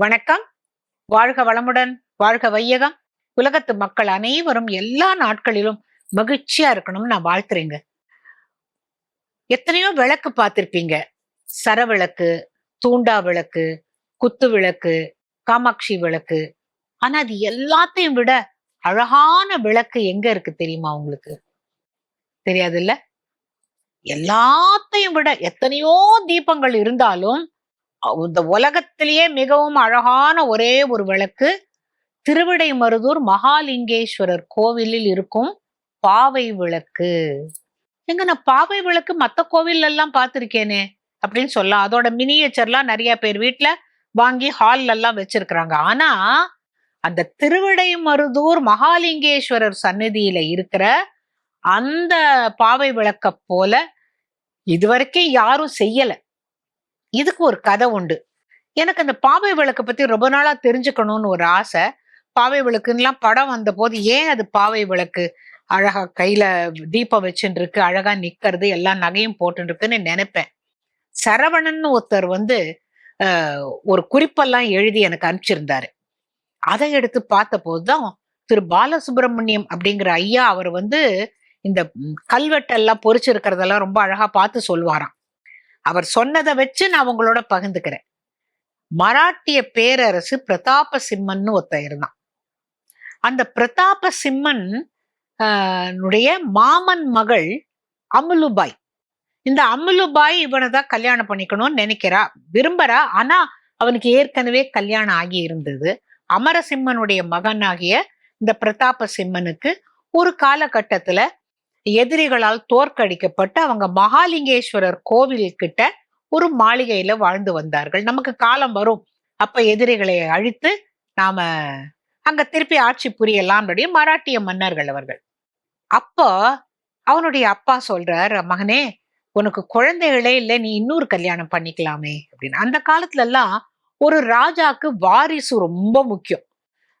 வணக்கம். வாழ்க வளமுடன் வாழ்க வையகம். உலகத்து மக்கள் அனைவரும் எல்லா நாட்களிலும் மகிழ்ச்சியா இருக்கணும்னு நான் வாழ்த்துறேங்க. எத்தனையோ விளக்கு பார்த்திருப்பீங்க. சரவிளக்கு தூண்டா விளக்கு குத்து விளக்கு காமாட்சி விளக்கு. ஆனா அது எல்லாத்தையும் விட அழகான விளக்கு எங்க இருக்கு தெரியுமா உங்களுக்கு? தெரியாது இல்ல எல்லாத்தையும் விட எத்தனையோ தீபங்கள் இருந்தாலும் இந்த உலகத்திலேயே மிகவும் அழகான ஒரே ஒரு விளக்கு திருவிடைமருதூர் மகாலிங்கேஸ்வரர் கோவிலில் இருக்கும் பாவை விளக்கு. எங்க நான் பாவை விளக்கு மத்த கோவில் எல்லாம் பார்த்திருக்கேனே அப்படின்னு சொல்லலாம் அதோட மினியேச்சர்லாம் நிறைய பேர் வீட்ல வாங்கி ஹால்ல எல்லாம் வச்சிருக்கிறாங்க. ஆனா அந்த திருவிடைமருதூர் மகாலிங்கேஸ்வரர் சந்நிதியில இருக்கிற அந்த பாவை விளக்க போல இதுவரைக்கும் யாரும் செய்யல. இதுக்கு ஒரு கதை உண்டு. எனக்கு அந்த பாவை விளக்கை பத்தி ரொம்ப நாளா தெரிஞ்சுக்கணும்னு ஒரு ஆசை. பாவை விளக்குன்னெலாம் படம் வந்த போது ஏன் அது பாவை விளக்கு? அழகா கையில தீபம் வச்சுட்டு இருக்கு அழகா நிக்கிறது எல்லா நகையும் போட்டு இருக்குன்னு நினைப்பேன். சரவணன் ஒருத்தர் வந்து ஆஹ், ஒரு குறிப்பெல்லாம் எழுதி எனக்கு அனுப்பிச்சிருந்தாரு. அதை எடுத்து பார்த்த போதுதான் திரு பாலசுப்ரமணியம் அப்படிங்கிற ஐயா அவர் வந்து இந்த கல்வெட்டெல்லாம் பொறிச்சிருக்கிறதெல்லாம் ரொம்ப அழகா பார்த்து சொல்வாராம். அவர் சொன்னதை வச்சு நான் உங்களோட பகிர்ந்துக்கிறேன். மராட்டிய பேரரசு பிரதாப சிம்மன் ஒருத்தன் இருந்தான் அந்த பிரதாப சிம்மன் ஆஹ், மாமன் மகள் அமுலுபாய். இந்த அமுலுபாய் இவனை தான் கல்யாணம் பண்ணிக்கணும்னு நினைக்கிறா விரும்புறா. ஆனா அவனுக்கு ஏற்கனவே கல்யாணம் ஆகி இருந்தது. அமரசிம்மனுடைய மகனாகிய இந்த பிரதாப சிம்மனுக்கு ஒரு காலகட்டத்துல எதிரிகளால் தோற்கடிக்கப்பட்டு அவங்க மகாலிங்கேஸ்வரர் கோவில் கிட்ட ஒரு மாளிகையில வாழ்ந்து வந்தார்கள். நமக்கு காலம் வரும். அப்ப எதிரிகளை அழித்து நாம அங்க திருப்பி ஆட்சி புரியலாம் மராட்டிய மன்னர்கள் அவர்கள். அப்போ அவனுடைய அப்பா சொல்றார் மகனே உனக்கு குழந்தைகளே இல்லை நீ இன்னொரு கல்யாணம் பண்ணிக்கலாமே அப்படின்னு. அந்த காலத்துல எல்லாம் ஒரு ராஜாக்கு வாரிசு ரொம்ப முக்கியம்.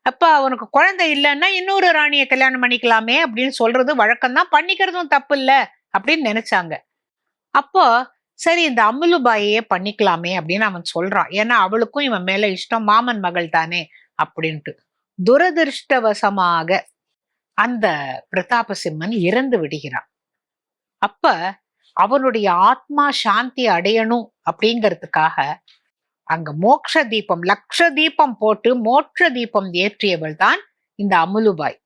அப்ப அவனுக்கு குழந்தை இல்லைன்னா இன்னொரு ராணியை கல்யாணம் பண்ணிக்கலாமே அப்படின்னு சொல்றது வழக்கம்தான். பண்ணிக்கிறதும் தப்பு இல்ல அப்படின்னு நினைச்சாங்க. அப்போ சரி இந்த அமுலுபாயையே பண்ணிக்கலாமே அப்படின்னு அவன் சொல்றான். ஏன்னா அவளுக்கும் இவன் மேல இஷ்டம் மாமன் மகள் தானே அப்படின்ட்டு. துரதிருஷ்டவசமாக அந்த பிரதாப சிம்மன் இறந்து விடுகிறான். அப்ப அவனுடைய ஆத்மா சாந்தி அடையணும் அப்படிங்கிறதுக்காக அங்க மோக்ஷ தீபம் லக்ஷ தீபம் போட்டு மோட்ச தீபம் ஏற்றியவள் தான் இந்த அமுலுபாய்.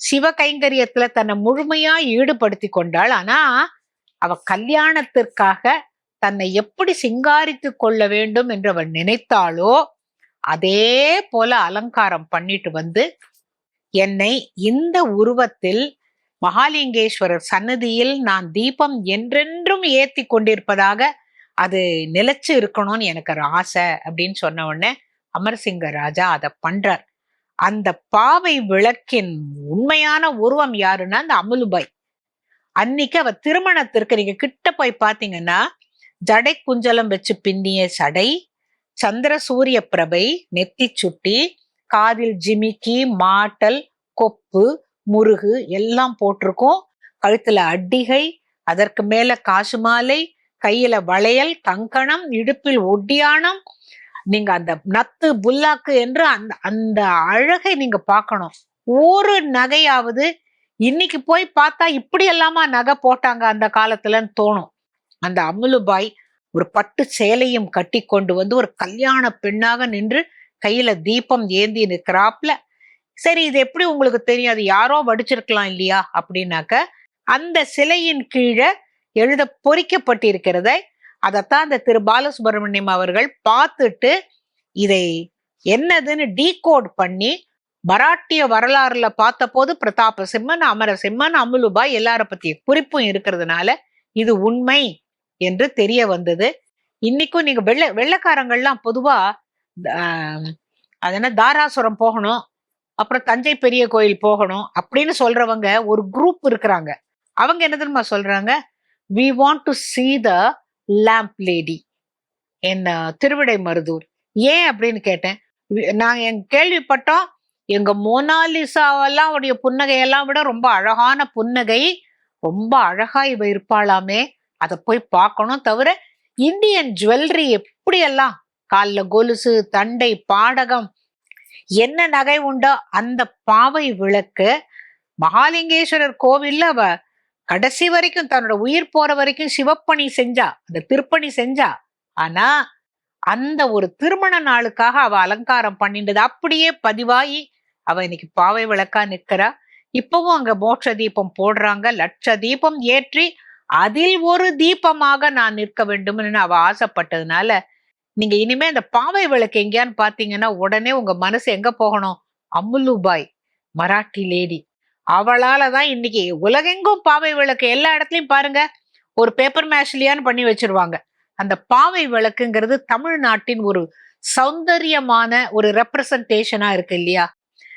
சிவ கைங்கரியத்துல தன்னை முழுமையா ஈடுபடுத்தி கொண்டாள். ஆனா அவ கல்யாணத்திற்காக தன்னை எப்படி சிங்காரித்து கொள்ள வேண்டும் என்று அவள் நினைத்தாளோ அதே போல அலங்காரம் பண்ணிட்டு வந்து என்னை இந்த உருவத்தில் மகாலிங்கேஸ்வரர் சன்னதியில் நான் தீபம் என்றென்றும் ஏத்தி கொண்டிருப்பதாக அது நிலைச்சு இருக்கணும்னு எனக்கு ஒரு ஆசை அப்படின்னு சொன்ன உடனே அமர்சிங்க ராஜா அதை பண்றார். அந்த பாவை விளக்கின் உண்மையான உருவம் யாருன்னா அந்த அமுலுபாய். அன்னைக்கு அவ திருமணத்திற்கு நீங்க கிட்ட போய் பாத்தீங்கன்னா ஜடை குஞ்சலம் வச்சு பின்னிய சடை சந்திர சூரிய பிரபை நெத்தி சுட்டி காதில் ஜிமிக்கி மாட்டல் கொப்பு முருகு எல்லாம் போட்டிருக்கும். கழுத்துல அட்டிகை அதற்கு மேல காசு மாலை கையில வளையல் கங்கணம் இடுப்பில் ஒட்டியானம் நீங்க அந்த நத்து புல்லாக்கு என்று அந்த அந்த அழகை நீங்க பார்க்கணும். ஒரு நகையாவது இன்னைக்கு போய் பார்த்தா இப்படி எல்லாமா நகை போட்டாங்க அந்த காலத்துலன்னு தோணும். அந்த அமுலுபாய் ஒரு பட்டு சேலையும் கட்டி கொண்டு வந்து ஒரு கல்யாண பெண்ணாக நின்று கையில தீபம் ஏந்தி நிற்கிறாப்ல. சரி இது எப்படி உங்களுக்கு தெரியும்? அது யாரோ வடிச்சிருக்கலாம் இல்லையா? அப்படின்னாக்க அந்த சிலையின் கீழே எழுத பொறிக்கப்பட்டிருக்கிறதை அதைத்தான் இந்த திரு பாலசுப்ரமணியம் அவர்கள் பார்த்துட்டு இதை என்னதுன்னு டீகோட் பண்ணி மராட்டிய வரலாறுல பார்த்தபோது பிரதாப சிம்மன் அமரசிம்மன் அமுலுபாய் எல்லார பத்திய குறிப்பும் இருக்கிறதுனால இது உண்மை என்று தெரிய வந்தது. இன்னைக்கும் நீங்க வெள்ள வெள்ளக்காரங்கள்லாம் பொதுவா அதனால அது என்ன தாராசுரம் போகணும் அப்புறம் தஞ்சை பெரிய கோயில் போகணும் அப்படின்னு சொல்றவங்க ஒரு குரூப் இருக்கிறாங்க. அவங்க என்ன தெரியுமா சொல்றாங்க? We want to see the lamp lady என்ன திருவிடை மருதூர் ஏன் அப்படின்னு கேட்டேன். நாங்கள் எங்க கேள்விப்பட்டோம் எங்க மோனாலிசாவெல்லாம் உடைய புன்னகையெல்லாம் விட ரொம்ப அழகான புன்னகை ரொம்ப அழகா இவ இருப்பாளாமே அதை போய் பார்க்கணும் தவிர இந்தியன் ஜுவல்லரி எப்படியெல்லாம் காலில் கொலுசு தண்டை பாடகம் என்ன நகை உண்டோ அந்த பாவை விளக்கு மகாலிங்கேஸ்வரர் கோவில்ல அவ கடைசி வரைக்கும் தன்னோட உயிர் போற வரைக்கும் சிவப்பணி செஞ்சா அந்த திருப்பணி செஞ்சா ஆனா அந்த ஒரு திருமண நாளுக்காக அவ அலங்காரம் பண்ணிண்டது அப்படியே பதிவாகி அவ இன்னைக்கு பாவை விளக்கா நிக்கிறா இப்பவும் அங்க மோட்ச தீபம் போடுறாங்க. லட்ச தீபம் ஏற்றி அதில் ஒரு தீபமாக நான் நிற்க வேண்டும்னு அவ ஆசைப்பட்டதுனால நீங்க இனிமே அந்த பாவை விளக்கு எங்கேயான்னு பாத்தீங்கன்னா உடனே உங்க மனசு எங்க போகணும்? அம்முலுபாய் மராட்டி லேடி. அவளால தான் இன்னைக்கு உலகெங்கும் பாவை விளக்கு எல்லா இடத்துலயும் பாருங்க. ஒரு பேப்பர் மேஷ்லியான்னு பண்ணி வச்சிருவாங்க. அந்த பாவை விளக்குங்கிறது தமிழ்நாட்டின் ஒரு சௌந்தரியமான ஒரு ரெப்ரசன்டேஷனா இருக்கு இல்லையா?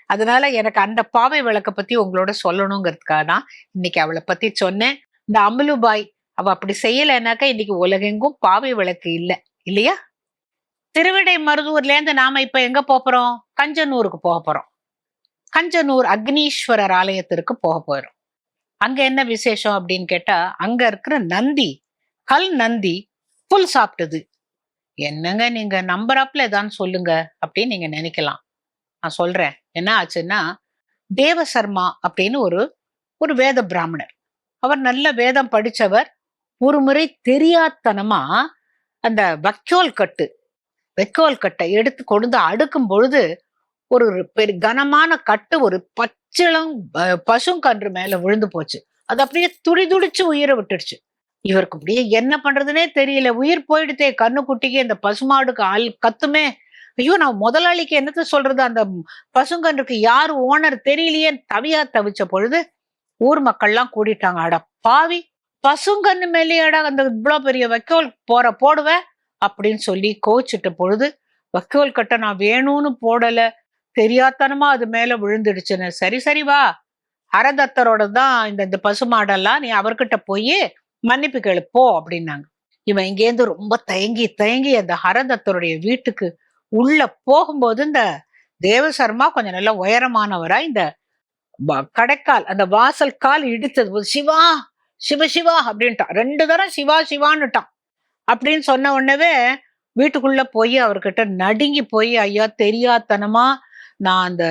அதனால எனக்கு அந்த பாவை விளக்க பத்தி உங்களோட சொல்லணுங்கிறதுக்காக தான் இன்னைக்கு அவளை பத்தி சொன்னேன். இந்த அமலுபாய் அவ அப்படி செய்யலைனாக்கா இன்னைக்கு உலகெங்கும் பாவை விளக்கு இல்லை. இல்லையா? திருவிடை மருதூர்ல இருந்து நாம இப்ப எங்க போறோம்? கஞ்சனூருக்கு போக போறோம். கஞ்சனூர் அக்னீஸ்வரர் ஆலயத்திற்கு போக போயிடும் அங்க என்ன விசேஷம் அப்படின்னு கேட்டா அங்க இருக்கிற நந்தி கல் நந்தி புல் சாப்பிட்டது. என்னங்க நீங்க நம்புறாப்புல ஏதான்னு சொல்லுங்க அப்படின்னு நீங்க நினைக்கலாம். நான் சொல்றேன். என்ன ஆச்சுன்னா தேவசர்மா அப்படின்னு ஒரு ஒரு வேத பிராமணர். அவர் நல்ல வேதம் படிச்சவர். ஒரு முறை தெரியாத்தனமா அந்த வக்கோல் கட்டு வெக்கோல் கட்டை எடுத்து கொண்டு அடுக்கும் பொழுது ஒரு பெரிய கனமான கட்டு ஒரு பச்சிளம் அஹ், பசுங்கன்று மேல விழுந்து போச்சு. அது அப்படியே துடி துடிச்சு உயிரை விட்டுடுச்சு. இவருக்கு அப்படியே என்ன பண்றதுனே தெரியல. உயிர் போயிடுதே கண்ணுக்குட்டிக்கு இந்த பசுமாடுக்கு ஆள் கத்துமே. ஐயோ நான் முதலாளிக்கு என்னத்த சொல்றது? அந்த பசுங்கன்றுக்கு யாரு ஓனர் தெரியலையே தவியா தவிச்ச பொழுது ஊர் மக்கள்லாம் கூடிட்டாங்க. அட பாவி பசுங்கன்னு மேலேயாடா அந்த இவ்வளோ பெரிய வைக்கோல் போற போடுவேன் அப்படின்னு சொல்லி கோச்சிட்ட பொழுது வைக்கோல் கட்ட நான் வேணும்னு போடலை. தெரியாத்தனமா அது மேல விழுந்துடுச்சுன்னு. சரி சரி வா. ஹரதத்தரோட தான் இந்த இந்த பசுமாடெல்லாம் நீ அவர்கிட்ட போய் மன்னிப்பு கேளு போ அப்படின்னாங்க. இவன் இங்கேருந்து ரொம்ப தயங்கி தயங்கி அந்த ஹரதத்தருடைய வீட்டுக்கு உள்ள போகும்போது இந்த தேவசர்மா கொஞ்சம் நல்லா உயரமானவரா இந்த கடைக்கால் அந்த வாசல் கால் இடித்தது. போது சிவா சிவ சிவா அப்படின்ட்டான். ரெண்டு தரம் சிவா சிவான்னுட்டான். அப்படின்னு சொன்ன உடனே வீட்டுக்குள்ள போய் அவர்கிட்ட நடுங்கி போய் ஐயா தெரியாத்தனமா நான் அந்த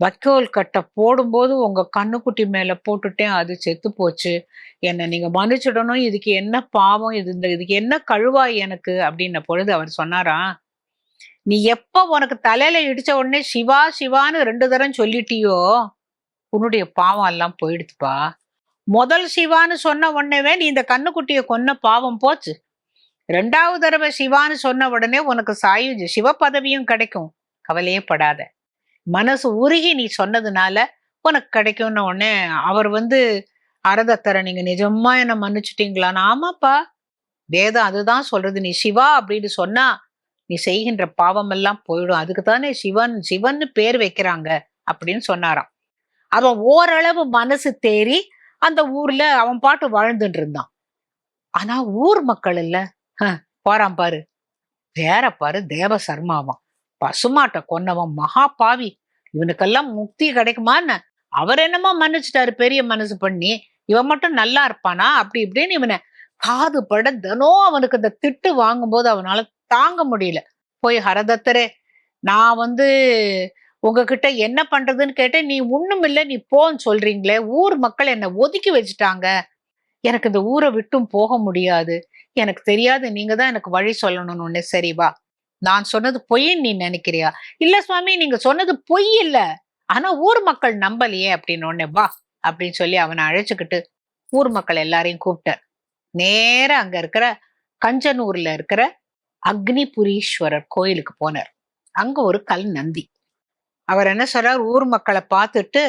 வைக்கோல் கட்டை போடும்போது உங்கள் கண்ணுக்குட்டி மேலே போட்டுட்டேன் அது செத்து போச்சு. என்னை நீங்கள் மன்னிச்சிடணும் இதுக்கு என்ன பாவம் இது இந்த இதுக்கு என்ன கழுவாய் எனக்கு? அப்படின்ன பொழுது அவர் சொன்னாராம் நீ எப்போ உனக்கு தலையில இடிச்ச உடனே சிவா சிவான்னு ரெண்டு தரம் சொல்லிட்டியோ உன்னுடைய பாவம் எல்லாம் போயிடுதுப்பா முதல் சிவான்னு சொன்ன உடனேவே நீ இந்த கண்ணுக்குட்டியை கொன்ன பாவம் போச்சு. ரெண்டாவது தடவை சிவான்னு சொன்ன உடனே உனக்கு சாயுஜ் சிவ பதவியும் கிடைக்கும். கவலையே படாத. மனசு உருகி நீ சொன்னதுனால உனக்கு கிடைக்கும்னு உடனே அவர் வந்து அரதத்தரை நீங்க நிஜமா என்ன மன்னிச்சிட்டீங்களான்னு? ஆமாப்பா. வேதம் அதுதான் சொல்றது. நீ சிவா அப்படின்னு சொன்னா நீ செய்கின்ற பாவம் எல்லாம் போயிடும். அதுக்கு தானே சிவன் சிவன்னு பேர் வைக்கிறாங்க அப்படின்னு சொன்னாராம். அவன் ஓரளவு மனசு தேறி அந்த ஊர்ல அவன் பாட்டு வாழ்ந்துட்டு இருந்தான். ஆனா ஊர் மக்கள் இல்ல. ஹ, போறான் பாரு. வேற பாரு தேவ சர்மாவான் பசுமாட்டை கொன்னவன் மகா பாவி இவனுக்கெல்லாம் முக்தி கிடைக்குமான்னு அவர் என்னமோ மன்னிச்சிட்டாரு பெரிய மனசு பண்ணி. இவன் மட்டும் நல்லா இருப்பானா? அப்படி இப்படின்னு இவனை காது பட தினம் அவனுக்கு அந்த திட்டு வாங்கும்போது அவனால தாங்க முடியல. போய் ஹரதத்தரே நான் வந்து உங்ககிட்ட என்ன பண்றதுன்னு கேட்டேன். நீ ஒண்ணும் இல்லை நீ போன்னு சொல்றீங்களே. ஊர் மக்கள் என்னை ஒதுக்கி வச்சுட்டாங்க. எனக்கு இந்த ஊரை விட்டும் போக முடியாது. எனக்கு தெரியாது நீங்க தான் எனக்கு வழி சொல்லணும்னு. ஒண்ணு சரி வா. நான் சொன்னது பொய்ன்னு நீ நினைக்கிறியா? இல்ல சுவாமி நீங்க சொன்னது பொய் இல்ல. ஆனா ஊர் மக்கள் நம்பலையே அப்படின்னு ஒண்ணு வா அப்படின்னு சொல்லி அவனை அழைச்சுக்கிட்டு ஊர் மக்கள் எல்லாரையும் கூப்பிட்டார். நேரா அங்க இருக்கிற கஞ்சனூர்ல இருக்கிற அக்னிபுரீஸ்வரர் கோயிலுக்கு போனார். அங்க ஒரு கல் நந்தி அவர் என்ன சொல்றார்? ஊர் மக்களை பார்த்துட்டு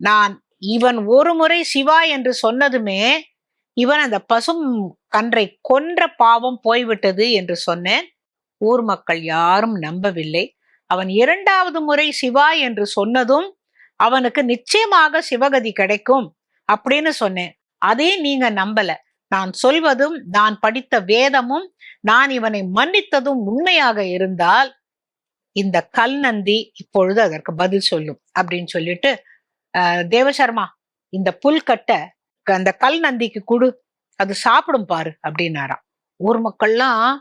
நான் இவன் ஒரு முறை சிவா என்று சொன்னதுமே இவன் அந்த பசும் கன்றை கொன்ற பாவம் போய்விட்டது என்று சொன்னேன். ஊர் மக்கள் யாரும் நம்பவில்லை. அவன் இரண்டாவது முறை சிவா என்று சொன்னதும் அவனுக்கு நிச்சயமாக சிவகதி கிடைக்கும் அப்படின்னு சொன்னேன். அதே நீங்க நம்பல. நான் சொல்வதும் நான் படித்த வேதமும் நான் இவனை மன்னித்ததும் உண்மையாக இருந்தால் இந்த கல் நந்தி இப்பொழுது அதற்கு பதில் சொல்லும் அப்படின்னு சொல்லிட்டு தேவசர்மா இந்த புல்கட்டை அந்த கல் நந்திக்கு கொடு அது சாப்பிடும் பாரு அப்படின்னாராம். ஊர் மக்கள்லாம்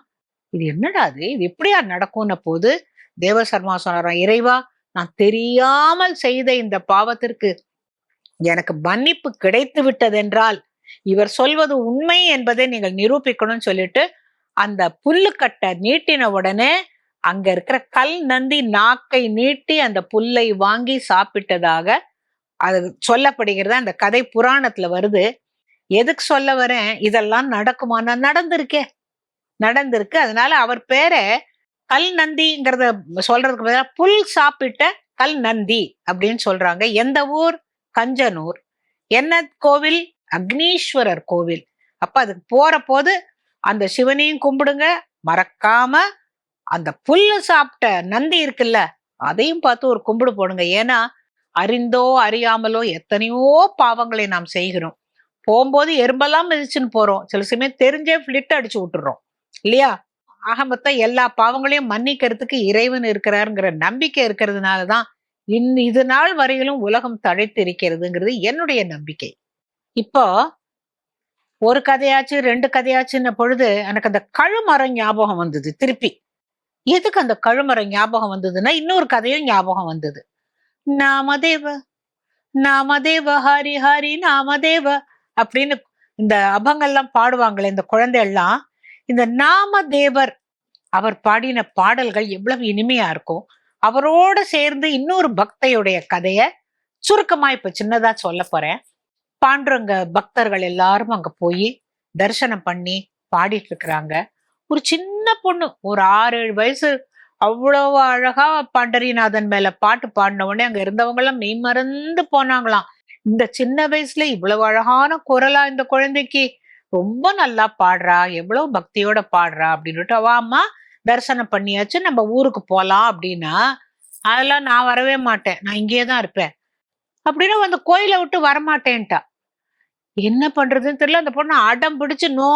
இது என்னடா அது இது எப்படியா நடக்கும்ன போது தேவசர்மா சொன்னாராம் இறைவா நான் தெரியாமல் செய்த இந்த பாவத்திற்கு எனக்கு மன்னிப்பு கிடைத்து விட்டதென்றால் இவர் சொல்வது உண்மை என்பதை நீங்கள் நிரூபிக்கணும்னு சொல்லிட்டு அந்த புல்லுக்கட்டை நீட்டின உடனே அங்க இருக்கிற கல் நந்தி நாக்கை நீட்டி அந்த புல்லை வாங்கி சாப்பிட்டதாக அது சொல்லப்படுகிறது. அந்த கதை புராணத்துல வருது. எதுக்கு சொல்ல வரேன்? இதெல்லாம் நடக்குமா நான் நடந்திருக்கேன் நடந்திருக்கு. அதனால அவர் பேரை கல் நந்திங்கிறத சொல்றதுக்கு பதிலாக புல் சாப்பிட்ட கல் நந்தி அப்படின்னு சொல்றாங்க. எந்த ஊர்? கஞ்சனூர். என்ன கோவில்? அக்னீஸ்வரர் கோவில். அப்ப அதுக்கு போற போது அந்த சிவனையும் கும்பிடுங்க. மறக்காம அந்த புல்லு சாப்பிட்ட நந்தி இருக்குல்ல அதையும் பார்த்து ஒரு கும்பிடு போடுங்க. ஏன்னா அறிந்தோ அறியாமலோ எத்தனையோ பாவங்களை நாம் செய்கிறோம். போகும்போது எறும்பெல்லாம் மிதிச்சுன்னு போறோம். சில சமயம் தெரிஞ்சே ஃபிளிட் அடிச்சு விட்டுறோம். இல்லையா? ஆக மொத்தம் எல்லா பாவங்களையும் மன்னிக்கிறதுக்கு இறைவன் இருக்கிறாருங்கிற நம்பிக்கை இருக்கிறதுனாலதான் இன் இது நாள் வரையிலும் உலகம் தழைத்து இருக்கிறதுங்கிறது என்னுடைய நம்பிக்கை. இப்போ ஒரு கதையாச்சு ரெண்டு கதையாச்சுன்ன பொழுது எனக்கு அந்த கழுமரம் ஞாபகம் வந்தது திருப்பி. எதுக்கு அந்த கழுமரம் ஞாபகம் வந்ததுன்னா இன்னொரு கதையும் ஞாபகம் வந்தது. நாமதேவ நாமதேவ ஹரி ஹரி நாமதேவ அப்படின்னு இந்த அபங்கள்லாம் பாடுவாங்களே இந்த குழந்தையெல்லாம் இந்த நாமதேவர் அவர் பாடின பாடல்கள் எவ்வளவு இனிமையா இருக்கும் அவரோட சேர்ந்து இன்னொரு பக்தையுடைய கதைய சுருக்கமா இப்ப சின்னதா சொல்ல போறேன். பாண்டுரங்க பக்தர்கள் எல்லாரும் அங்க போய் தரிசனம் பண்ணி பாடிட்டு இருக்கிறாங்க. ஒரு சின்ன பொண்ணு ஒரு ஆறு ஏழு வயசு அவ்வளவு அழகா பாண்டரிநாதன் மேல பாட்டு பாடின உடனே அங்க இருந்தவங்க மெய் மெய்மறந்து போனாங்களாம். இந்த சின்ன வயசுல இவ்வளவு அழகான குரலா இந்த குழந்தைக்கு ரொம்ப நல்லா பாடுறா எவ்வளவு பக்தியோட பாடுறா அப்படின்னுட்டு அவ அம்மா தரிசனம் பண்ணியாச்சு. நம்ம ஊருக்கு போலாம் அப்படின்னா அதெல்லாம் நான் வரவே மாட்டேன். நான் இங்கேயே தான் இருப்பேன். அப்படின்னு அந்த கோயிலை விட்டு வரமாட்டேன்ட்டா. என்ன பண்றதுன்னு தெரியல. அந்த பொண்ணு அடம் பிடிச்சு நோ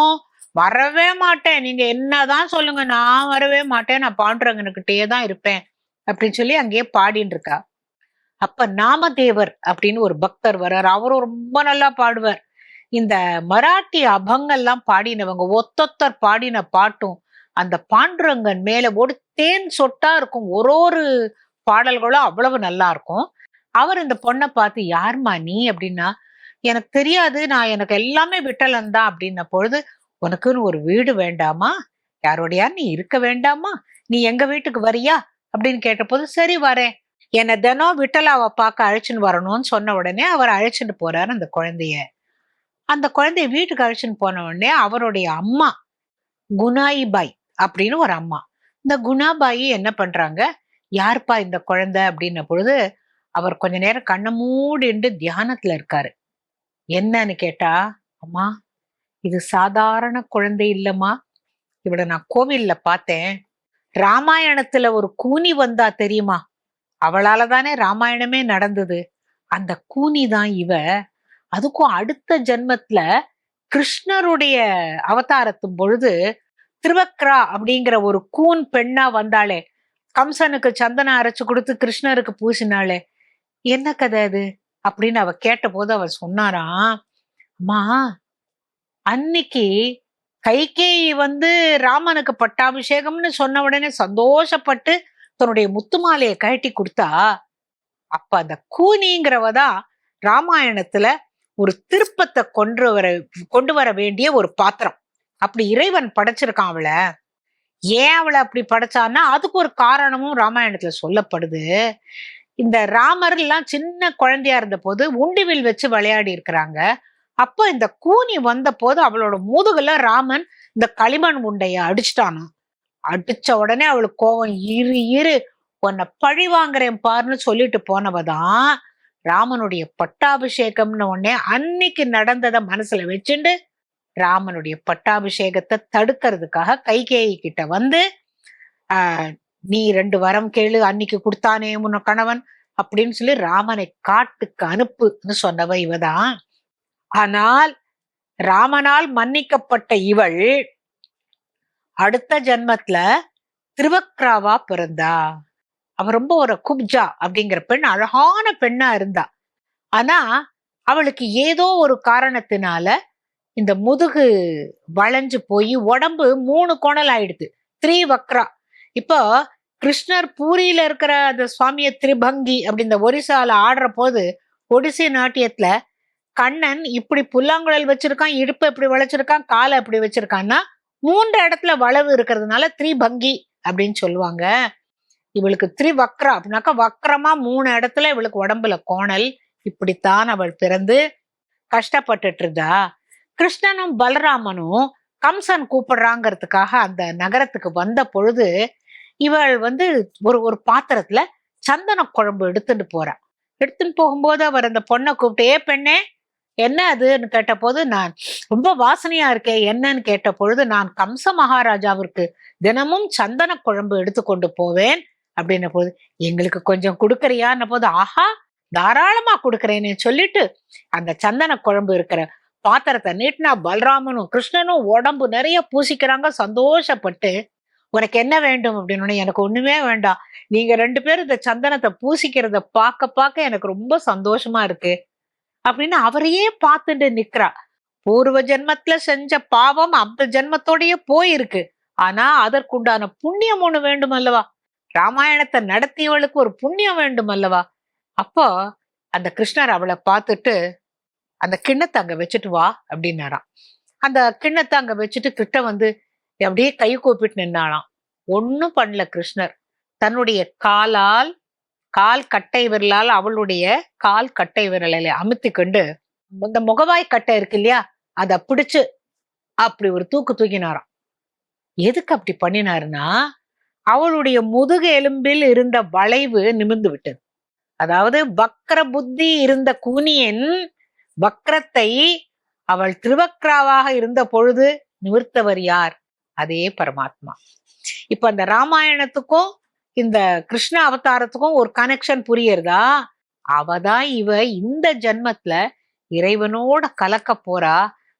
வரவே மாட்டேன். நீங்க என்னதான் சொல்லுங்க. நான் வரவே மாட்டேன். நான் பாண்டுரங்கனுக்கிட்டே தான் இருப்பேன். அப்படின்னு சொல்லி அங்கேயே பாடின்னு இருக்கா. அப்ப நாமதேவர் அப்படின்னு ஒரு பக்தர் வர்றார். அவரும் ரொம்ப நல்லா பாடுவார். இந்த மராட்டி அபங்கள்லாம் பாடினவங்க ஒத்தொத்தர் பாடின பாட்டும் அந்த பாண்டுரங்கன் மேல ஒரு தேன் சொட்டா இருக்கும். ஒரு ஒரு பாடல்களும் அவ்வளவு நல்லா இருக்கும். அவர் இந்த பொண்ணை பார்த்து யாரும்மா நீ? அப்படின்னா எனக்கு தெரியாது. நான் எனக்கு எல்லாமே விட்டலன் தான். அப்படின்ன பொழுது உனக்குன்னு ஒரு வீடு வேண்டாமா? யாரோடையா? நீ இருக்க வேண்டாமா? நீ எங்க வீட்டுக்கு வரியா? அப்படின்னு கேட்டபோது சரி வரேன். என்னை தினம் விட்டலாவை பார்க்க அழைச்சின்னு வரணும்னு சொன்ன உடனே அவர் அழைச்சிட்டு போறாரு அந்த குழந்தைய. அந்த குழந்தைய வீட்டுக்கு அழைச்சின்னு போன உடனே அவருடைய அம்மா குணாயிபாய் அப்படின்னு ஒரு அம்மா. இந்த குணாபாயி என்ன பண்றாங்க? யாருப்பா இந்த குழந்தை? அப்படின்ன பொழுது அவர் கொஞ்ச நேரம் கண்ணை மூடிண்டு தியானத்துல இருக்காரு. என்னன்னு கேட்டா அம்மா இது சாதாரண குழந்தை இல்லம்மா. இவள நான் கோவில்ல பார்த்தேன். ராமாயணத்துல ஒரு கூனி வந்தா தெரியுமா? அவளால தானே ராமாயணமே நடந்தது. அந்த கூனி தான் இவ அதுக்கும் அடுத்த ஜென்மத்துல கிருஷ்ணருடைய அவதாரத்தும் பொழுது திருவக்ரா அப்படிங்கிற ஒரு கூன் பெண்ணா வந்தாளே. கம்சனுக்கு சந்தனம் அரைச்சு கொடுத்து கிருஷ்ணருக்கு பூசினாளே. என்ன கதை அது? அப்படின்னு அவ கேட்ட போது அவ சொன்னாராம் அம்மா அன்னைக்கு கைகேயி வந்து ராமனுக்கு பட்டாபிஷேகம்னு சொன்ன உடனே சந்தோஷப்பட்டு தன்னுடைய முத்து மாலையை கழட்டி கொடுத்தா அப்ப அந்த கூனிங்கிறவதான் ராமாயணத்துல ஒரு திருப்பத்தை கொண்டு வர கொண்டு வர வேண்டிய ஒரு பாத்திரம். அப்படி இறைவன் படைச்சிருக்கான் அவளை. ஏன் அவளை அப்படி படைச்சான்னா அதுக்கு ஒரு காரணமும் ராமாயணத்துல சொல்லப்படுது. இந்த ராமர் எல்லாம் சின்ன குழந்தையா இருந்த போது உண்டிவில் வச்சு விளையாடி இருக்கிறாங்க. அப்போ இந்த கூனி வந்த போது அவளோட முதுகுல ராமன் இந்த களிமண் உண்டைய அடிச்சிட்டானா. அடிச்ச உடனே அவளுக்கு கோவம் இரு இரு உன்னை பழி வாங்குறேன் பாருன்னு சொல்லிட்டு போனவதான் ராமனுடைய பட்டாபிஷேகம்னு உடனே அன்னைக்கு நடந்ததை மனசுல வச்சுண்டு ராமனுடைய பட்டாபிஷேகத்தை தடுக்கிறதுக்காக கைகேயி கிட்ட வந்து ஆஹ் நீ ரெண்டு வரம் கேளு அன்னைக்கு கொடுத்தானே முன்ன கணவன் அப்படின்னு சொல்லி ராமனை காட்டுக்கு அனுப்புன்னு சொன்னவ இவதான். ஆனால் ராமனால் மன்னிக்கப்பட்ட இவள் அடுத்த ஜென்மத்துல திருவக்ராவா பிறந்தா. அவ ரொம்ப ஒரு குப்ஜா அப்படிங்கிற பெண் அழகான பெண்ணா இருந்தா. ஆனா அவளுக்கு ஏதோ ஒரு காரணத்தினால இந்த முதுகு வளைஞ்சு போய் உடம்பு மூணு கோணல் ஆயிடுது. த்ரீ வக்ரா இப்போ கிருஷ்ணர் பூரியில இருக்கிற அந்த சுவாமிய திரிபங்கி அப்படி இந்த ஒரிசால ஆடுற போது ஒடிசி நாட்டியத்துல கண்ணன் இப்படி புல்லாங்குழல் வச்சிருக்கான் இடுப்பு இப்படி வளைச்சிருக்கான் காலை இப்படி வச்சிருக்கான்னா மூன்று இடத்துல வளவு இருக்கிறதுனால த்ரிபங்கி அப்படின்னு சொல்லுவாங்க. இவளுக்கு திரிவக்ரா அப்படின்னாக்கா வக்ரமா மூணு இடத்துல இவளுக்கு உடம்புல கோணல். இப்படித்தான் அவள் பிறந்து கஷ்டப்பட்டுட்டு இருந்தா கிருஷ்ணனும் பலராமனும் கம்சன் கூப்பிடுறாங்கிறதுக்காக அந்த நகரத்துக்கு வந்த பொழுது இவள் வந்து ஒரு ஒரு பாத்திரத்துல சந்தன குழம்பு எடுத்துட்டு போறா. எடுத்துட்டு போகும்போது அவர் அந்த பொண்ணை கூப்பிட்டு ஏ பெண்ணே என்ன அதுன்னு கேட்ட போது நான் ரொம்ப வாசனையா இருக்கே என்னன்னு கேட்ட பொழுது நான் கம்ச மகாராஜாவிற்கு தினமும் சந்தன குழம்பு எடுத்து கொண்டு போவேன். அப்படின்ன போது எங்களுக்கு கொஞ்சம் கொடுக்கறியான்ன போது ஆஹா தாராளமா கொடுக்குறேன்னு சொல்லிட்டு அந்த சந்தன குழம்பு இருக்கிற பாத்திரத்தை நீட்டினா பலராமனும் கிருஷ்ணனும் உடம்பு நிறைய பூசிக்கிறாங்க சந்தோஷப்பட்டு உனக்கு என்ன வேண்டும்? அப்படின்னு எனக்கு ஒண்ணுமே வேண்டாம். நீங்க ரெண்டு பேரும் இந்த சந்தனத்தை பூசிக்கிறத பார்க்க பார்க்க எனக்கு ரொம்ப சந்தோஷமா இருக்கு. அப்படின்னு அவரையே பார்த்துட்டு நிக்கிறா. பூர்வ ஜென்மத்துல செஞ்ச பாவம் அந்த ஜென்மத்தோடயே போயிருக்கு. ஆனா அதற்குண்டான புண்ணியம் ஒண்ணு வேண்டும் அல்லவா ராமாயணத்தை நடத்தியவளுக்கு ஒரு புண்ணியம் வேண்டும் அல்லவா? அப்போ அந்த கிருஷ்ணர் அவளை பார்த்துட்டு அந்த கிண்ணத்தை அங்க வச்சுட்டு வா அப்படின்னாராம். அந்த கிண்ணத்தை அங்க வச்சுட்டு கிட்ட வந்து அப்படியே கை கூப்பிட்டு நின்னாளாம் ஒன்னும் பண்ணல கிருஷ்ணர். தன்னுடைய காலால் கால் கட்டை விரலால் அவளுடைய கால் கட்டை விரலில் அமுத்தி கொண்டு இந்த முகவாய் கட்டை இருக்கு இல்லையா? அதை பிடிச்சு அப்படி ஒரு தூக்கு தூக்கினாராம். எதுக்கு அப்படி பண்ணினாருன்னா அவளுடைய முதுகு எலும்பில் இருந்த வளைவு நிமிர்ந்து விட்டது அதாவது வக்ர புத்தி இருந்த கூனியன் வக்ரத்தை அவள் திருவக்ராவாக இருந்த பொழுது நிமிர்த்தவர் யார்? அதே பரமாத்மா. இப்ப அந்த ராமாயணத்துக்கும் இந்த கிருஷ்ண அவதாரத்துக்கும் ஒரு கனெக்ஷன் புரியறதா? அவதான் இவ இந்த ஜென்மத்துல இறைவனோட கலக்க போறா.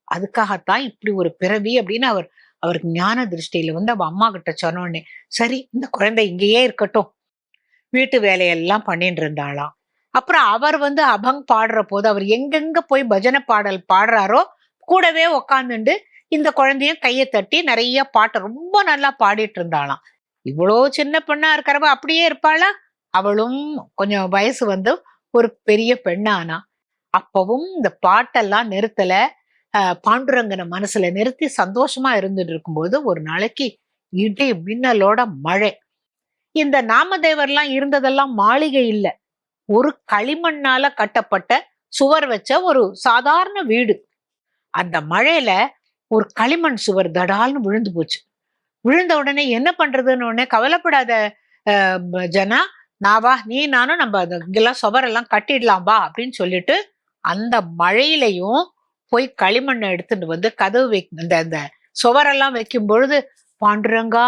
அதுக்காகத்தான் இப்படி ஒரு பிறவி அப்படின்னு அவர் அவருக்கு ஞான திருஷ்டியில வந்து அவ அம்மா கிட்ட சொன்னோடனே சரி இந்த குழந்தை இங்கேயே இருக்கட்டும். வீட்டு வேலையெல்லாம் பண்ணிட்டு இருந்தாளாம். அப்புறம் அவர் வந்து அபங் பாடுற போது அவர் எங்கெங்க போய் பஜனை பாடல் பாடுறாரோ கூடவே உக்காந்துண்டு இந்த குழந்தையும் கையை தட்டி நிறைய பாட்டை ரொம்ப நல்லா பாடிட்டு இருந்தாளாம். இவ்வளோ சின்ன பெண்ணா இருக்கிறவ அப்படியே இருப்பாளா? அவளும் கொஞ்சம் வயசு வந்து ஒரு பெரிய பெண்ணானா. அப்பவும் இந்த பாட்டெல்லாம் நிறுத்தல. பாண்டுரங்கனை மனசுல நிறுத்தி சந்தோஷமா இருந்துட்டு இருக்கும்போது ஒரு நாளைக்கு இடி மின்னலோட மழை. இந்த நாமதேவர்லாம் இருந்ததெல்லாம் மாளிகை இல்ல. ஒரு களிமண்ணால கட்டப்பட்ட சுவர் வச்ச ஒரு சாதாரண வீடு. அந்த மழையில ஒரு களிமண் சுவர் தடால்னு விழுந்து போச்சு. விழுந்த உடனே என்ன பண்றதுன்னு உடனே கவலைப்படாத ஜனா நாவா வா நீ நானும் நம்ம இங்கெல்லாம் சுவரெல்லாம் கட்டிடலாம் வா அப்படின்னு சொல்லிட்டு அந்த மழையிலையும் போய் களிமண்ணை எடுத்துட்டு வந்து கதவு வை இந்த அந்த சுவரெல்லாம் வைக்கும் பொழுது பாண்டுரங்கா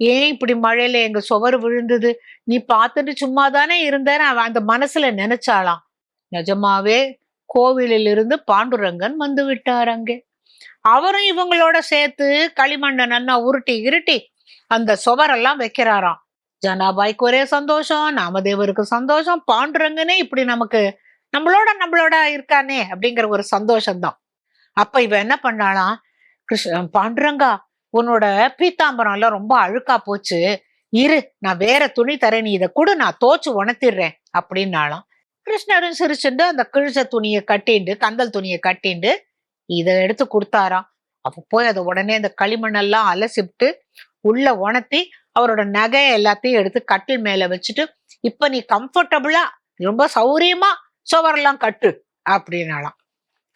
ஏன் இப்படி மழையில எங்க சுவர் விழுந்தது? நீ பார்த்துட்டு சும்மா தானே இருந்தேன்னு அவன் அந்த மனசுல நினைச்சாலாம் நிஜமாவே கோவிலில் இருந்து பாண்டுரங்கன் வந்து விட்டார் அங்கே. அவரும் இவங்களோட சேர்த்து களிமண்ணை நன்னா உருட்டி இருட்டி அந்த சுவரெல்லாம் வைக்கிறாராம். ஜனாபாய்க்கு ஒரே சந்தோஷம் நாமதேவருக்கு சந்தோஷம் பாண்டுரங்கனே இப்படி நமக்கு நம்மளோட நம்மளோட இருக்கானே அப்படிங்கிற ஒரு சந்தோஷம்தான். அப்ப இவ என்ன பண்ணாலாம் கிருஷ்ண பாண்டுரங்கா உன்னோட பீத்தாம்பரம் எல்லாம் ரொம்ப அழுக்கா போச்சு. இரு நான் வேற துணி தரேன் நீ இதை கொடு நான் தோச்சு உணர்த்திடுறேன் அப்படின்னாலாம் கிருஷ்ணரும் சிரிச்சுட்டு அந்த கிழிச்ச துணியை கட்டிண்டு கந்தல் துணியை கட்டிண்டு இதை எடுத்து கொடுத்தாராம். அப்ப போய் அதை உடனே அந்த களிமண்ணெல்லாம் அலசிப்ட்டு உள்ள உணர்த்தி அவரோட நகை எல்லாத்தையும் எடுத்து கட்டில் மேல வச்சுட்டு இப்ப நீ கம்ஃபர்டபுளா ரொம்ப சௌரியமா சுவரெல்லாம் கட்டு அப்படின்னாலாம்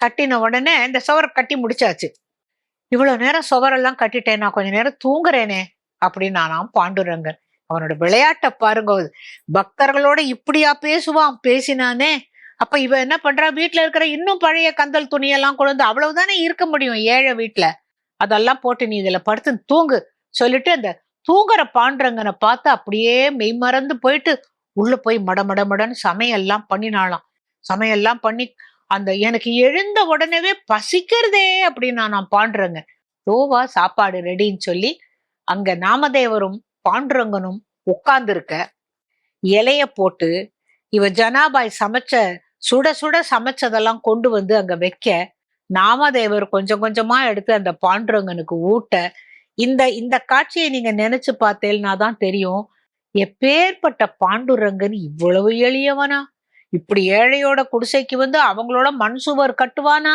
கட்டின உடனே இந்த சுவரை கட்டி முடிச்சாச்சு. இவ்வளவு நேரம் சுவரெல்லாம் கட்டிட்டேன் நான் கொஞ்ச நேரம் தூங்குறேனே அப்படின்னு அப்படின்னானாம் பாண்டுரங்கன். அவனோட விளையாட்டை பாருங்க பக்தர்களோட இப்படியா பேசுவான் பேசினானே. அப்ப இவ என்ன பண்றா? வீட்டுல இருக்கிற இன்னும் பழைய கந்தல் துணியெல்லாம் கொண்டு வந்து அவ்வளவுதானே இருக்க முடியும் ஏழை வீட்டுல அதெல்லாம் போட்டு நீ இதுல படுத்து தூங்கு. சொல்லிட்டு அந்த தூங்குற பாண்டுரங்கனை பார்த்து அப்படியே மெய்மறந்து போயிட்டு உள்ள போய் மட மட மடன்னு சமையல்லாம் பண்ணினாளாம். சமையல்லாம் பண்ணி அந்த எனக்கு எழுந்த உடனேவே பசிக்கிறதே அப்படின்னு நான் பாண்டுறங்க. ரோவா சாப்பாடு ரெடின்னு சொல்லி அங்க நாமதேவரும் பாண்டுரங்கனும் உட்கார்ந்துருக்க இலைய போட்டு இவ ஜனாபாய் சமைச்ச சுட சுட சமைச்சதெல்லாம் கொண்டு வந்து அங்க வைக்க நாமதேவர் கொஞ்சம் கொஞ்சமா எடுத்து அந்த பாண்டுரங்கனுக்கு ஊட்ட இந்த இந்த காட்சியை நீங்க நினைச்சு பார்த்தேன்னா தான் தெரியும் எப்பேற்பட்ட பாண்டுரங்கன் இவ்வளவு எளியவனா? இப்படி ஏழையோட குடிசைக்கு வந்து அவங்களோட மண் சுவர் கட்டுவானா?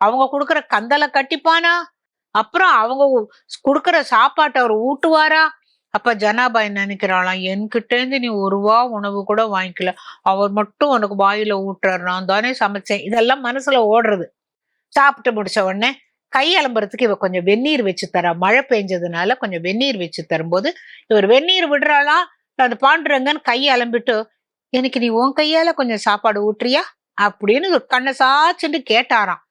அவங்க கொடுக்குற கந்தலை கட்டிப்பானா? அப்புறம் அவங்க கொடுக்குற சாப்பாட்டை அவர் ஊட்டுவாரா? அப்ப ஜனாபாய் நினைக்கிறாளாம்? என்கிட்ட இருந்து நீ ஒரு ரூபா உணவு கூட வாங்கிக்கல. அவர் மட்டும் உனக்கு வாயில ஊட்டுறாரு. நான் தானே சமைச்சேன். இதெல்லாம் மனசுல ஓடுறது. சாப்பிட்டு முடிச்ச உடனே கை அலம்புறதுக்கு இவ கொஞ்சம் வெந்நீர் வச்சு தரா. மழை பெஞ்சதுனால கொஞ்சம் வெந்நீர் வச்சு தரும்போது இவர் வெந்நீர் விடுறாளா அந்த பாண்டுரங்கன் கை அலம்பிட்டு எனக்கு நீ உன் கையால கொஞ்சம் சாப்பாடு ஊட்டுறியா? அப்படின்னு ஒரு கண்ணை சாச்சுட்டு கேட்டாராம்.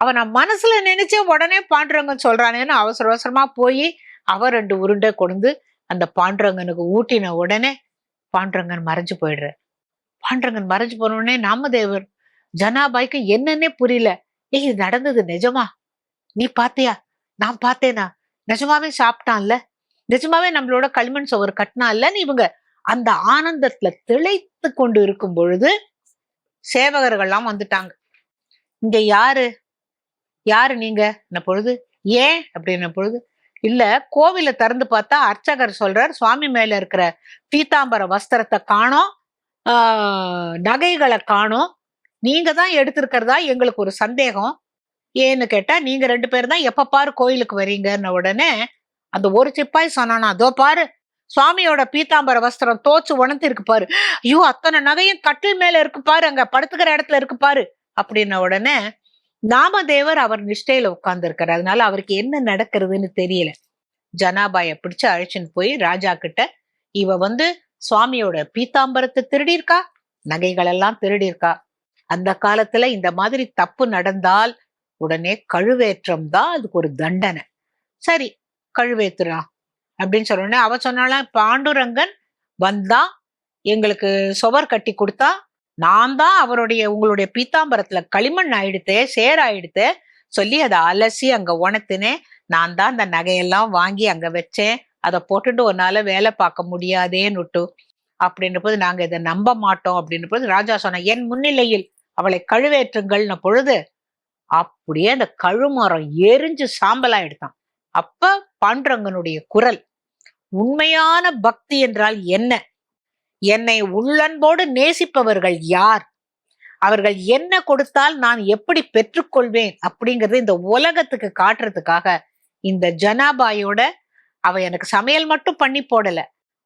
அவன் நான் மனசுல நினைச்சே உடனே பாண்டுரங்கன் சொல்றானேன்னு அவசர அவசரமா போய் அவ ரெண்டு உருண்டை கொண்டு அந்த பாண்டுரங்கனுக்கு ஊட்டின உடனே பாண்டுரங்கன் மறைஞ்சு போயிடுற பாண்டுரங்கன் மறைஞ்சு போன உடனே நாமதேவர் ஜனாபாய்க்கு என்னன்னே புரியல. ஏய் இது நடந்தது நிஜமா? நீ பாத்தியா? நான் பார்த்தேனா? நிஜமாவே சாப்பிட்டான்ல? நிஜமாவே நம்மளோட களிமண் சுவர் கட்டினான்ல இவங்க? அந்த ஆனந்தத்துல திளைத்து கொண்டு இருக்கும் பொழுது சேவகர்கள்லாம் வந்துட்டாங்க. இங்க யாரு? யாரு நீங்க? என்ன பொழுது? ஏன்? அப்படின்ன பொழுது இல்ல கோவில திறந்து பார்த்தா அர்ச்சகர் சொல்றார் சுவாமி மேல இருக்கிற பீதாம்பர வஸ்திரத்தை காணோம் நகைகளை காணோம். நீங்க தான் எடுத்திருக்கிறதா எங்களுக்கு ஒரு சந்தேகம். ஏன்னு கேட்டா நீங்க ரெண்டு பேர் தான் எப்ப பாரு கோயிலுக்கு வரீங்கன்ன உடனே அந்த ஒரு சிப்பாய் சொன்னானா அதோ பாரு சுவாமியோட பீத்தாம்பர வஸ்திரம் தோச்சு உணர்ந்து இருக்கு பாரு. ஐயோ அத்தனை நகையும் கட்டில் மேல இருக்கு பாரு அங்க படுத்துக்கிற இடத்துல இருக்கு பாரு அப்படின்ன உடனே நாமதேவர் அவர் நிஷ்டையில உட்கார்ந்து இருக்காரு அதனால அவருக்கு என்ன நடக்கிறதுன்னு தெரியல. ஜனாபாய பிடிச்சு அழைச்சின்னு போய் ராஜா கிட்ட இவ வந்து சுவாமியோட பீத்தாம்பரத்தை திருடியிருக்கா? நகைகள் எல்லாம் திருடியிருக்கா? அந்த காலத்துல இந்த மாதிரி தப்பு நடந்தால் உடனே கழுவேற்றம் தான் அதுக்கு ஒரு தண்டனை. சரி கழுவேத்துறா. அப்படின்னு சொன்ன அவ சொன்னாலாம் பாண்டுரங்கன் வந்தா எங்களுக்கு சுவர் கட்டி கொடுத்தா நான் தான் அவருடைய உங்களுடைய பீத்தாம்பரத்துல களிமண் ஆயிடுத்தே சேர் ஆயிடுத்தே சொல்லி அதை அலசி அங்க உணத்துனேன் நான் தான் அந்த நகையெல்லாம் வாங்கி அங்க வச்சேன். அதை போட்டுட்டு உன்னால வேலை பார்க்க முடியாதேன்னுட்டு. அப்படின்ற போது நாங்க இதை நம்ப மாட்டோம் அப்படின்ற போது ராஜா சொன்ன என் முன்னிலையில் அவளை கழுவேற்றுங்கள்ன பொழுது அப்படியே அந்த கழுமரம் எரிஞ்சு சாம்பலா எடுத்தான். அப்ப பாண்டுரங்கனுடைய குரல் உண்மையான பக்தி என்றால் என்ன? என்னை உள்ளன்போடு நேசிப்பவர்கள் யார்? அவர்கள் என்ன கொடுத்தால் நான் எப்படி பெற்றுக்கொள்வேன்? அப்படிங்கறது இந்த உலகத்துக்கு காட்டுறதுக்காக இந்த ஜனாபாயோட அவ எனக்கு சமையல் மட்டும் பண்ணி போடல.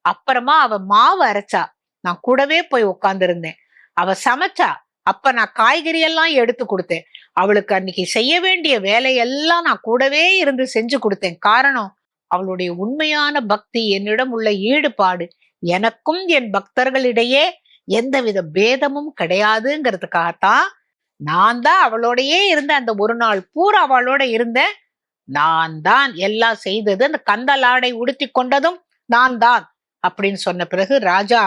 அப்புறமா அவ மாவு அரைச்சா. நான் கூடவே போய் உட்கார்ந்துருந்தேன். அவ சமைச்சா. அப்ப நான் காய்கறி எல்லாம் எடுத்து கொடுத்தேன். அவளுக்கு அன்னைக்கு செய்ய வேண்டிய வேலையெல்லாம் நான் கூடவே இருந்து செஞ்சு கொடுத்தேன். காரணம் அவளுடைய உண்மையான பக்தி என்னிடம் உள்ள ஈடுபாடு. எனக்கும் என் பக்தர்களிடையே எந்தவித பேதமும் கிடையாதுங்கிறதுக்காகத்தான் நான் தான் அவளோடையே இருந்த அந்த ஒரு நாள் பூரா அவளோட இருந்தேன். நான் தான் எல்லாம் செய்தது. அந்த கந்தலாடை உடுத்தி கொண்டதும் நான் தான் அப்படின்னு சொன்ன பிறகு ராஜா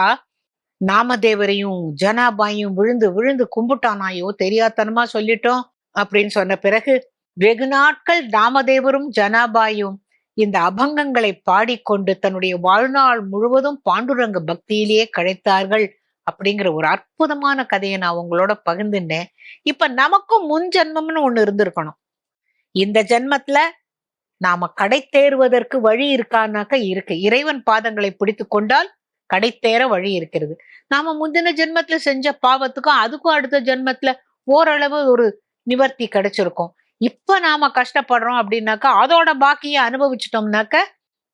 நாமதேவரையும் ஜனாபாயும் விழுந்து விழுந்து கும்பிட்டானாயோ தெரியாதனமா சொல்லிட்டோம் அப்படின்னு சொன்ன பிறகு வெகு நாட்கள் நாமதேவரும் ஜனாபாயும் இந்த அபங்கங்களை பாடிக்கொண்டு தன்னுடைய வாழ்நாள் முழுவதும் பாண்டுரங்க பக்தியிலேயே கழைத்தார்கள் அப்படிங்கிற ஒரு அற்புதமான கதையை நான் உங்களோட பகிர்ந்துட்டேன். இப்ப நமக்கும் முன் ஜென்மம்னு ஒண்ணு இருந்திருக்கணும். இந்த ஜென்மத்துல நாம கடை தேறுவதற்கு வழி இருக்கானாக்க இருக்கு. இறைவன் பாதங்களை பிடித்து கொண்டால் கடைத்தேற வழி இருக்கிறது. நாம முந்தின ஜென்மத்துல செஞ்ச பாவத்துக்கும் அதுக்கும் அடுத்த ஜென்மத்துல ஓரளவு ஒரு நிவர்த்தி கிடைச்சிருக்கும். இப்ப நாம கஷ்டப்படுறோம் அப்படின்னாக்கா அதோட பாக்கிய அனுபவிச்சிட்டோம்னாக்க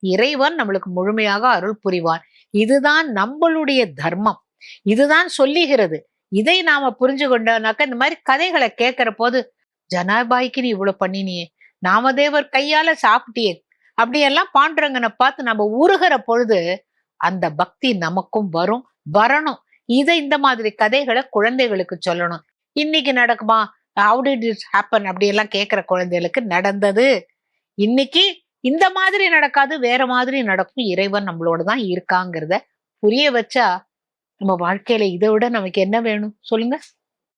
இறைவன் நம்மளுக்கு முழுமையாக அருள் புரிவான் இதுதான் நம்மளுடைய தர்மம். இதுதான் சொல்லுகிறது. இதை நாம புரிஞ்சு கொண்டோம்னாக்க இந்த மாதிரி கதைகளை கேட்கிற போது ஜனாபாய்க்கு நீ இவ்வளவு பண்ணினியே. நாமதேவர் கையால சாப்பிட்டியே. அப்படியெல்லாம் பாண்டுறங்கனை பார்த்து நம்ம உருகிற பொழுது அந்த பக்தி நமக்கும் வரும் வரணும். இதை இந்த மாதிரி கதைகளை குழந்தைகளுக்கு சொல்லணும். இன்னைக்கு நடக்குமா? ஹவு டிட் இட் ஹேப்பன் அப்படியெல்லாம் கேட்குற குழந்தைகளுக்கு நடந்தது. இன்னைக்கு இந்த மாதிரி நடக்காது வேற மாதிரி நடக்கும். இறைவன் நம்மளோட தான் இருக்காங்கிறத புரிய வச்சா நம்ம வாழ்க்கையில இதை விட நமக்கு என்ன வேணும்? சொல்லுங்க.